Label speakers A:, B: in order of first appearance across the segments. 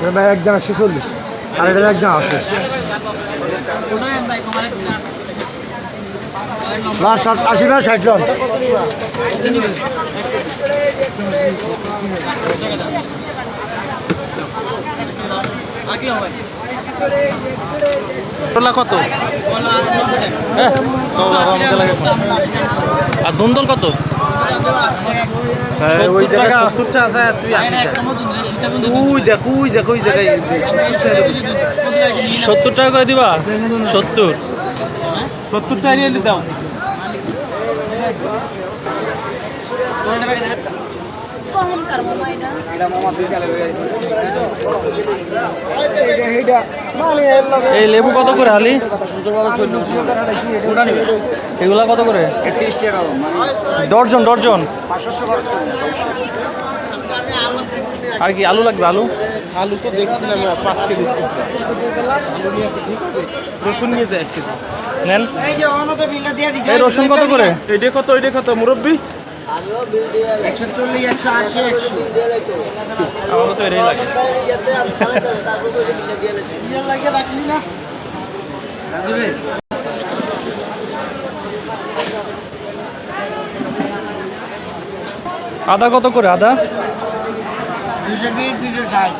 A: এটা ভাই একদম একশো চল্লিশ। আর এটা একদম আশি লাস্ট আশি না ষাট জন।
B: কত? আর দুন্দল কত?
A: ওই
B: সত্তর টাকা।
A: সত্তরটা আছে আর তুই উই দেখ দেখ ওই জায়গায়
B: সত্তর টাকা করে দিবা? সত্তর।
A: সত্তরটা নিয়ে দাও।
C: কখন করব মাইনা।
A: মানে
B: এই লেবু কত করে আলি? এগুলা কত করে? ডর্জন ডর্জন আর কি আলু লাগবে আলু?
A: আলু তো দেখছিলাম পাঁচ কেজি রসুন নিয়ে যায় এক কেজি।
B: নেন।
D: এই যে অনত বিলটা দিয়ে দিছে
B: এই রসুন কত করে?
A: এটা কত এটা কত মুরব্বী।
D: একশো চল্লিশ একশো আশি একশো।
B: আমার তো এটাই লাগে। আদা কত করে আদা?
D: দুশো বিশ দুশো ষাট।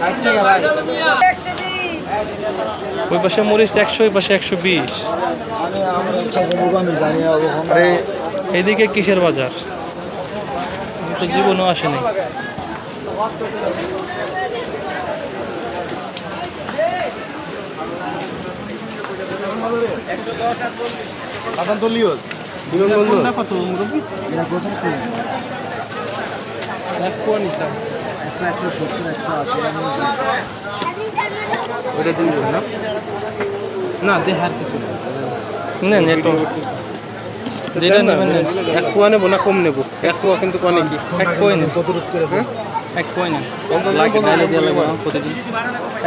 D: ষাট টাকা ভাই।
B: ওই পাশে মরিচ একশো ওই পাশে একশো বিশ। আরে এদিকে কিসের বাজার? তো জীবনও আসেনি।
A: কত মুরব্বী? একশো সত্তর একশো আশি। ওটা না? না দেহার কিছু না
B: নেন যেটা নেবেন
A: এক কোয়া নেব না কম নেব? এক কোয়া কিন্তু কনে কি?
B: এক
A: কত করে
B: এক কই নেন। লাগে ডাইলে দিয়ে লাগবে প্রতিদিন।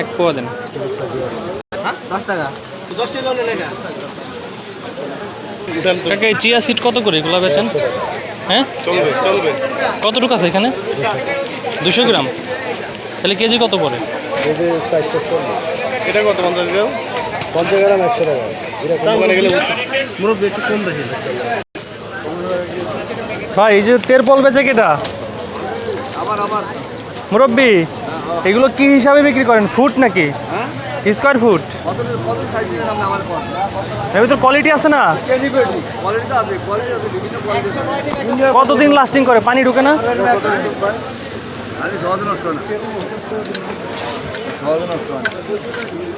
B: এক পোয়া দেন।
D: দশ টাকা।
A: উঠান তো।
B: কাকা চিয়া সিট কত করে? এগুলো বেচেন? হ্যাঁ?
A: চলবে চলবে।
B: কতটুকু আছে এখানে? দুশো গ্রাম। তাহলে কেজি কত পড়ে?
A: এটা কত পঞ্চাশ গ্রাম? পঞ্চাশ গ্রাম একশো টাকা। দোকানে গেলে মুরব্বী একটু কম দেখে।
B: ভাই এই যে তেরপল বেচে কেটা? মুরব্বি এগুলো কি হিসাবে বিক্রি করেন? ফুট নাকি? Square foot? এর ভিতর কোয়ালিটি আছে না? কতদিন লাস্টিং করে? পানি ঢুকে না।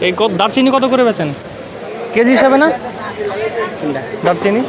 B: এই দারচিনি কত করে বেছেন কেজি হিসাবে না? দারচিনি?